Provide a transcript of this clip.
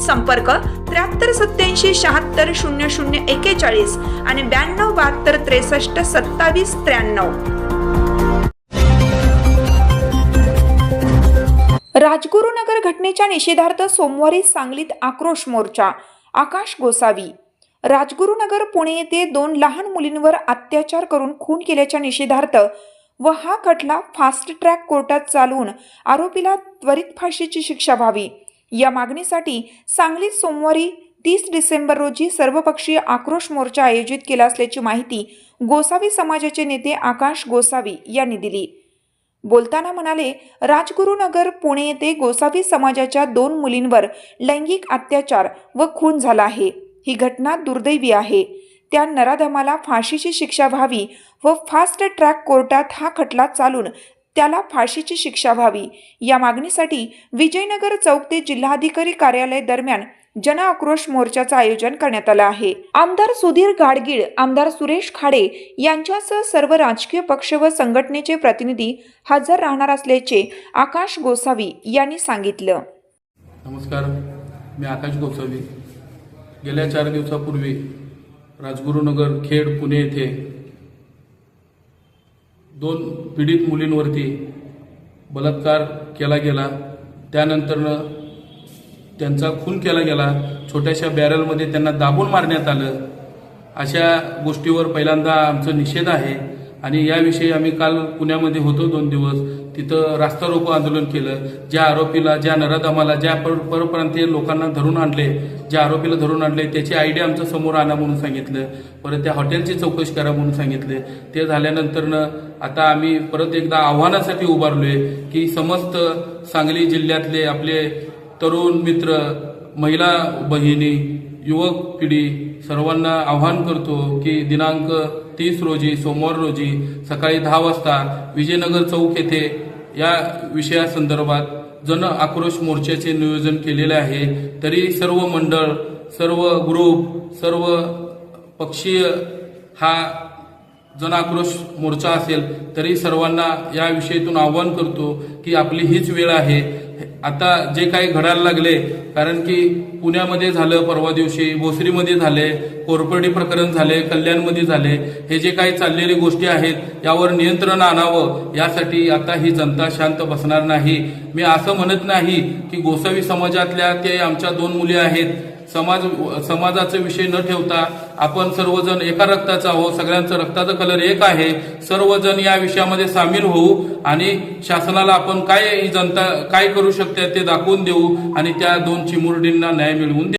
संपर्क त्र्याहत्तर सत्याऐंशी शहात्तर शून्य शून्य एकेचाळीस आणि ब्याण्णव बहात्तर त्रेसष्ट सत्तावीस त्र्याण्णव. राजगुरुनगर घटनेच्या निषेधार्थ सोमवारी सांगलीत आक्रोश मोर्चा आकाश गोसावी. राजगुरुनगर पुणे येथे दोन लहान मुलींवर अत्याचार करून खून केल्याच्या निषेधार्थ व हा खटला फास्ट ट्रॅक कोर्टात चालवून आरोपीला त्वरित फाशीची शिक्षा व्हावी. या मागणीसाठी सांगलीत सोमवारी तीस डिसेंबर रोजी सर्वपक्षीय आक्रोश मोर्चा आयोजित केला असल्याची माहिती गोसावी समाजाचे नेते आकाश गोसावी यांनी दिली. बोलताना म्हणाले राजगुरुनगर पुणे येथे गोसावी समाजाच्या दोन मुलींवर लैंगिक अत्याचार व खून झाला आहे. ही घटना दुर्दैवी आहे. त्या नराधमाला फाशीची शिक्षा व्हावी व फास्ट ट्रॅक कोर्टात हा खटला चालून त्याला फाशीची शिक्षा व्हावी. या मागणीसाठी विजयनगर चौक ते जिल्हाधिकारी कार्यालय दरम्यान जन आक्रोश मोर्चाचं आयोजन करण्यात आलं आहे. आमदार सुधीर गाडगीळ आमदार सुरेश खाडे यांच्यासह सर्व राजकीय पक्ष व संघटनेचे प्रतिनिधी हजर राहणार असल्याचे आकाश गोसावी यांनी सांगितलं. नमस्कार मी आकाश गोसावी. गेल्या चार दिवसापूर्वी राजगुरुनगर खेड पुणे येथे दोन पीडित मुलींवरती बलात्कार केला गेला. त्यानंतरनं त्यांचा खून केला गेला. छोट्याशा बॅरलमध्ये त्यांना दाबून मारण्यात आलं. अशा गोष्टीवर पहिल्यांदा आमचं निषेध आहे. आणि याविषयी आम्ही काल पुण्यामध्ये होतो दोन दिवस. तिथं रास्ता रोको आंदोलन केलं. ज्या आरोपीला ज्या नराधमाला ज्या पर परप्रांतीय लोकांना धरून आणले ज्या आरोपीला धरून आणले त्याची आयडिया आमच्यासमोर आणा म्हणून सांगितलं. परत त्या हॉटेलची चौकशी करा म्हणून सांगितले. ते झाल्यानंतरनं आता आम्ही परत एकदा आव्हानासाठी उभारलोय की समस्त सांगली जिल्ह्यातले आपले तरुण मित्र महिला बहिणी युवक पिढी सर्वांना आव्हान करतो की दिनांक तीस रोजी सोमवार रोजी सकाळी दहा वाजता विजयनगर चौक येथे या विषयासंदर्भात जन आक्रोश मोर्चाचे नियोजन केलेले आहे. तरी सर्व मंडळ सर्व ग्रुप सर्व पक्षीय हा जन आक्रोश मोर्चा असेल तरी सर्वांना या विषयातून आव्हान करतो की आपली हीच वेळ आहे. आता जे काही घडायला लागले कारण की पुण्यामध्ये झालं परवा दिवशी भोसरीमध्ये झाले कोरपर्डी प्रकरण झाले कल्याणमध्ये झाले हे जे काही चाललेली गोष्टी आहेत यावर नियंत्रण आणावं यासाठी आता ही जनता शांत बसणार नाही. मी असं म्हणत नाही की गोसावी समाजातल्या ते आमच्या दोन मुली आहेत समाज समाजाचा विषय न ठेवता आपण सर्वजण एका रक्ताचा आहोत. सगळ्यांचं रक्ताचा कलर एक आहे. सर्वजण या विषयामध्ये सामील होऊ आणि शासनाला आपण काय जनता काय करू शकते ते दाखवून देऊ आणि त्या दोन चिमुरडींना न्याय मिळवून देऊ.